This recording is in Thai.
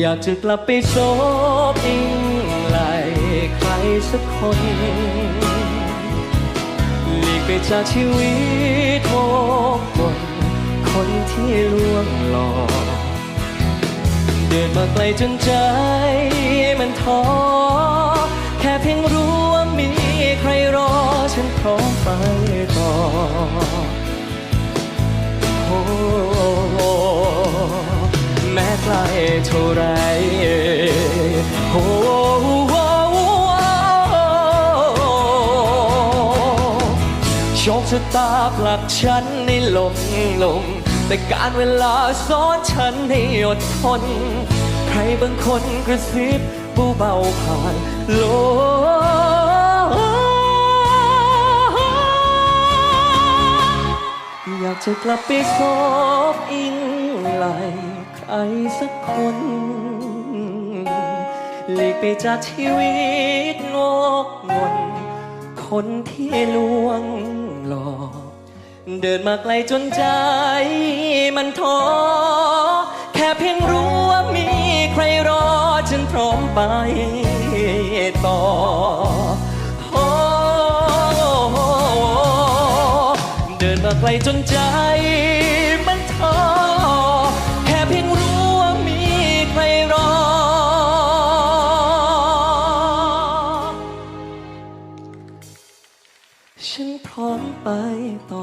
อยากจะกลับไปโซบอิงไหลใครสักคนหลีกไปจากชีวิตโมกมนคนที่ลวงหลอกเดินมาไกลจนใจมันท้อแค่เพียงรู้ว่ามีใครรอฉันพร้อมไปต่อ เท่าไรโอ้โชคชะตาผลักฉันในลมลมแต่การเวลาสอนฉันให้อดทน ใครบางคนกระซิบเบาๆผ่านโลอยากจะกลับไปซบอิงไหล ใครสักคนหลีกไปจากชีวิตโงกงนคนที่ลวงหลอกเดินมาไกลจนใจมันท้อแค่เพียงรู้ว่ามีใครรอฉันพร้อมไปต่อโอ้เดินมาไกลจนใจ ฉันพร้อมไปต่อ